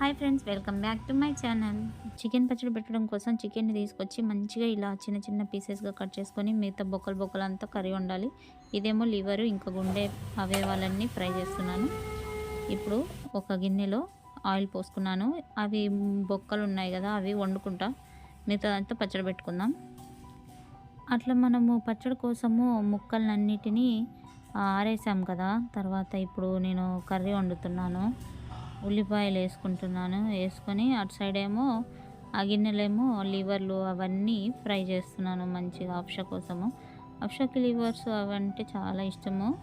Hi friends welcome back to my channel. Chicken పచ్చడి పెట్టడం కోసం చికెన్ని తీసుకొచ్చి మంచిగా ఇలా చిన్న చిన్న పీసెస్గా కట్ చేసుకొని మిగతా బొక్కలు బొక్కలు అంతా కర్రీ ఉండాలి ఇదేమో లివరు ఇంకా గుండె అవయవాలన్నీ ఫ్రై చేస్తున్నాను. ఇప్పుడు ఒక గిన్నెలో ఆయిల్ పోసుకున్నాను. అవి బొక్కలు ఉన్నాయి కదా అవి వండుకుంటా. మిగతా అంతా పచ్చడి పెట్టుకుందాం. అట్లా మనము పచ్చడి కోసము ముక్కలన్నిటినీ ఆరేసాం కదా. తర్వాత ఇప్పుడు నేను కర్రీ వండుతున్నాను. ఉల్లిపాయలు వేసుకుంటున్నాను. వేసుకొని అటు సైడ్ ఏమో ఆ గిన్నెలేమో లివర్లు అవన్నీ ఫ్రై చేస్తున్నాను మంచిగా అప్ష కోసము. అప్షకి లివర్స్ అవంటే చాలా ఇష్టము.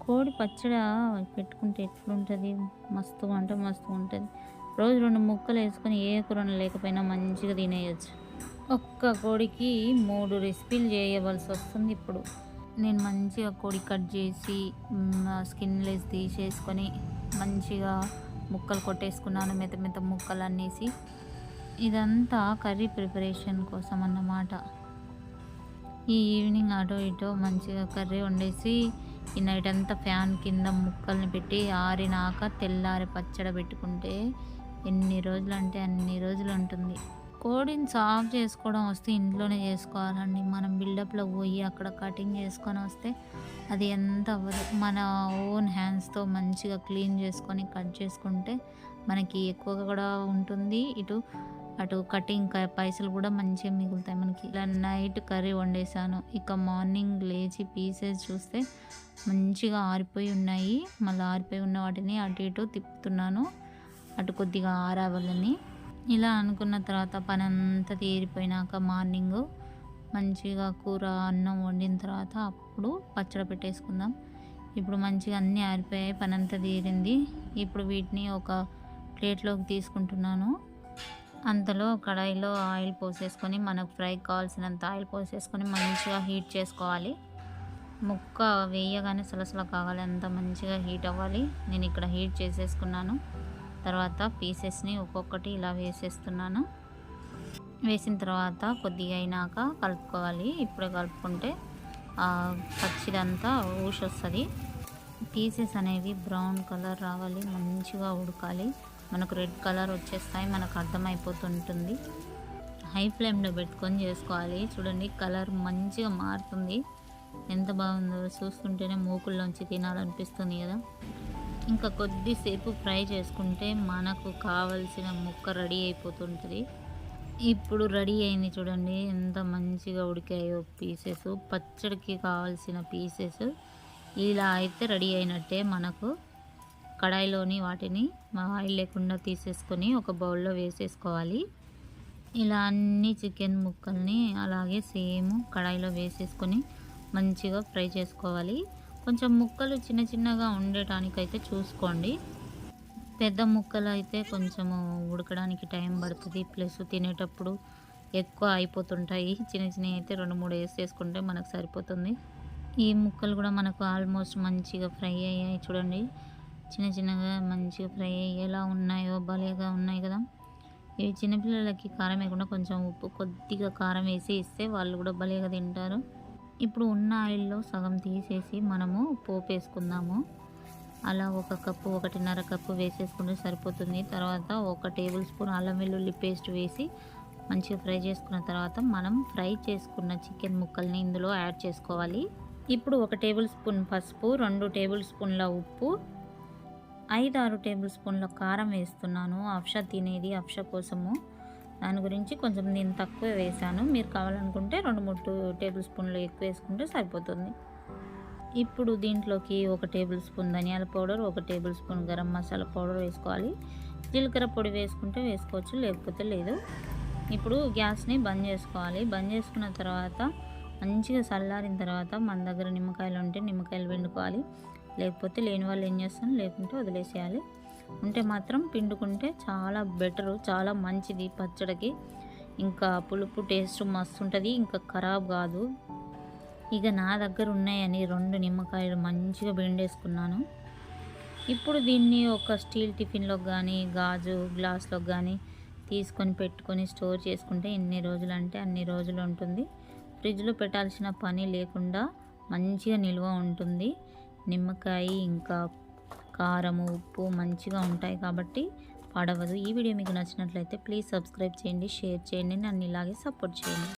కోడి పచ్చడి పెట్టుకుంటే ఎట్లుంటుంది? మస్తుగా అంటే మస్తుగా ఉంటుంది. రోజు రెండు ముక్కలు వేసుకొని ఏ కూర లేకపోయినా మంచిగా తినేయచ్చు. ఒక్క కోడికి మూడు రెసిపీలు చేయవలసి వస్తుంది ఇప్పుడు. నేను మంచిగా కోడి కట్ చేసి స్కిన్లెస్ తీసేసుకొని మంచిగా ముక్కలు కొట్టేసుకున్నాను మెత్త మెత్త ముక్కలు అనేసి ఇదంతా కర్రీ ప్రిపరేషన్ కోసం అన్నమాట. ఈ ఈవినింగ్ అటో ఇటో మంచిగా కర్రీ వండేసి ఈ నైట్ అంతా ఫ్యాన్ కింద ముక్కల్ని పెట్టి ఆరినాక తెల్లారి పచ్చడి పెట్టుకుంటే ఎన్ని రోజులు అంటే అన్ని రోజులు ఉంటుంది. కోడిని సాఫ్ చేసుకోవడం వస్తే ఇంట్లోనే చేసుకోవాలండి. మనం బిల్డప్లో పోయి అక్కడ కటింగ్ చేసుకొని వస్తే అది ఎంత అవ్వదు. మన ఓన్ హ్యాండ్స్తో మంచిగా క్లీన్ చేసుకొని కట్ చేసుకుంటే మనకి ఎక్కువగా కూడా ఉంటుంది. ఇటు అటు కటింగ్ పైసలు కూడా మంచిగా మిగులుతాయి. మనకి ఇలా నైట్ కర్రీ వండేసాను. ఇక మార్నింగ్ లేచి పీసెస్ చూస్తే మంచిగా ఆరిపోయి ఉన్నాయి. మళ్ళీ ఆరిపోయి ఉన్న వాటిని అటు ఇటు తిప్పుతున్నాను. అటు కొద్దిగా ఆరావాలని. ఇలా అనుకున్న తర్వాత పని అంతా తీరిపోయినాక మార్నింగ్ మంచిగా కూర అన్నం వండిన తర్వాత అప్పుడు పచ్చడి పెట్టేసుకుందాం. ఇప్పుడు మంచిగా అన్నీ ఆరిపోయాయి పని అంతా తీరింది. ఇప్పుడు వీటిని ఒక ప్లేట్లోకి తీసుకుంటున్నాను. అంతలో కడాయిలో ఆయిల్ పోసేసుకొని మనకు ఫ్రై కావాల్సినంత ఆయిల్ పోసేసుకొని మంచిగా హీట్ చేసుకోవాలి. ముక్క వేయగానే సలసల కావాలి అంత మంచిగా హీట్ అవ్వాలి. నేను ఇక్కడ హీట్ చేసేసుకున్నాను. తర్వాత పీసెస్ని ఒక్కొక్కటి ఇలా వేసేస్తున్నాను. వేసిన తర్వాత కొద్దిగా అయినాక కలుపుకోవాలి. ఇప్పుడే కలుపుకుంటే పచ్చిదంతా ఊసి వస్తుంది పీసెస్ అనేవి బ్రౌన్ కలర్ రావాలి మంచిగా ఉడకాలి. మనకు రెడ్ కలర్ వచ్చేస్తాయి మనకు అర్థమైపోతుంటుంది. హై ఫ్లేమ్లో పెట్టుకొని చేసుకోవాలి. చూడండి కలర్ మంచిగా మారుతుంది. ఎంత బాగుందో చూస్తుంటేనే మూకుల్లోంచి తినాలనిపిస్తుంది కదా. ఇంకా కొద్దిసేపు ఫ్రై చేసుకుంటే మనకు కావలసిన ముక్క రెడీ అయిపోతుంటుంది. ఇప్పుడు రెడీ అయింది చూడండి ఎంత మంచిగా ఉడికాయో పీసెస్. పచ్చడికి కావాల్సిన పీసెస్ ఇలా అయితే రెడీ అయినట్టే మనకు. కడాయిలోని వాటిని ఆయిల్ లేకుండా తీసేసుకొని ఒక బౌల్లో వేసేసుకోవాలి. ఇలా అన్ని చికెన్ ముక్కల్ని అలాగే సేమ్ కడాయిలో వేసేసుకొని మంచిగా ఫ్రై చేసుకోవాలి. కొంచెం ముక్కలు చిన్న చిన్నగా ఉండటానికైతే చూసుకోండి. పెద్ద ముక్కలు అయితే కొంచెము ఉడకడానికి టైం పడుతుంది. ప్లస్ తినేటప్పుడు ఎక్కువ అయిపోతుంటాయి. చిన్న చిన్నవి అయితే రెండు మూడు వేసేసుకుంటే మనకు సరిపోతుంది. ఈ ముక్కలు కూడా మనకు ఆల్మోస్ట్ మంచిగా ఫ్రై అయ్యాయి చూడండి. చిన్న చిన్నగా మంచిగా ఫ్రై అయ్యేలా ఉన్నాయో భలేగా ఉన్నాయి కదా. ఇవి చిన్నపిల్లలకి కారం వేయకుండా కొంచెం ఉప్పు కొద్దిగా కారం వేసి ఇస్తే వాళ్ళు కూడా భలేగా తింటారు. ఇప్పుడు ఉన్న ఆయిల్లో సగం తీసేసి మనము పోపు వేసుకుందాము అలా ఒక కప్పు ఒకటిన్నర కప్పు వేసేసుకుంటే సరిపోతుంది. తర్వాత ఒక టేబుల్ స్పూన్ అల్లం వెల్లుల్లి పేస్ట్ వేసి మంచిగా ఫ్రై చేసుకున్న తర్వాత మనం ఫ్రై చేసుకున్న చికెన్ ముక్కల్ని ఇందులో యాడ్ చేసుకోవాలి. ఇప్పుడు ఒక టేబుల్ స్పూన్ పసుపు రెండు టేబుల్ స్పూన్ల ఉప్పు ఐదు ఆరు టేబుల్ స్పూన్ల కారం వేస్తున్నాను. అప్ష తినేది అప్ష కోసము. దాని గురించి కొంచెం నేను తక్కువ వేసాను మీరు కావాలనుకుంటే రెండు మూడు టేబుల్ స్పూన్లు ఎక్కువ వేసుకుంటే సరిపోతుంది. ఇప్పుడు దీంట్లోకి ఒక టేబుల్ స్పూన్ ధనియాల పౌడర్ ఒక tablespoon garam masala powder వేసుకోవాలి. జీలకర్ర పొడి వేసుకుంటే వేసుకోవచ్చు లేకపోతే లేదు. ఇప్పుడు గ్యాస్ని బంద్ చేసుకోవాలి. బంద్ చేసుకున్న తర్వాత మంచిగా చల్లారిన తర్వాత మన దగ్గర నిమ్మకాయలు ఉంటే నిమ్మకాయలు పిండుకోవాలి. లేకపోతే లేని వాళ్ళు ఏం చేస్తాను లేకుంటే వదిలేసేయాలి. ఉంటే మాత్రం పిండుకుంటే చాలా బెటరు చాలా మంచిది పచ్చడికి. ఇంకా పులుపు టేస్ట్ మస్తు ఉంటుంది ఇంకా ఖరాబ్ కాదు. ఇక నా దగ్గర ఉన్నాయని రెండు నిమ్మకాయలు మంచిగా పిండేసుకున్నాను. ఇప్పుడు దీన్ని ఒక స్టీల్ టిఫిన్లో కానీ గాజు గ్లాస్లో కానీ తీసుకొని పెట్టుకొని స్టోర్ చేసుకుంటే ఎన్ని రోజులు అంటే అన్ని రోజులు ఉంటుంది. ఫ్రిడ్జ్లో పెట్టాల్సిన పని లేకుండా మంచిగా నిల్వ ఉంటుంది. నిమ్మకాయ ఇంకా కారము ఉప్పు మంచిగా ఉంటాయి కాబట్టి పడవదు. ఈ వీడియో మీకు నచ్చినట్లయితే ప్లీజ్ సబ్స్క్రైబ్ చేయండి షేర్ చేయండి నన్ను ఇలాగే సపోర్ట్ చేయండి.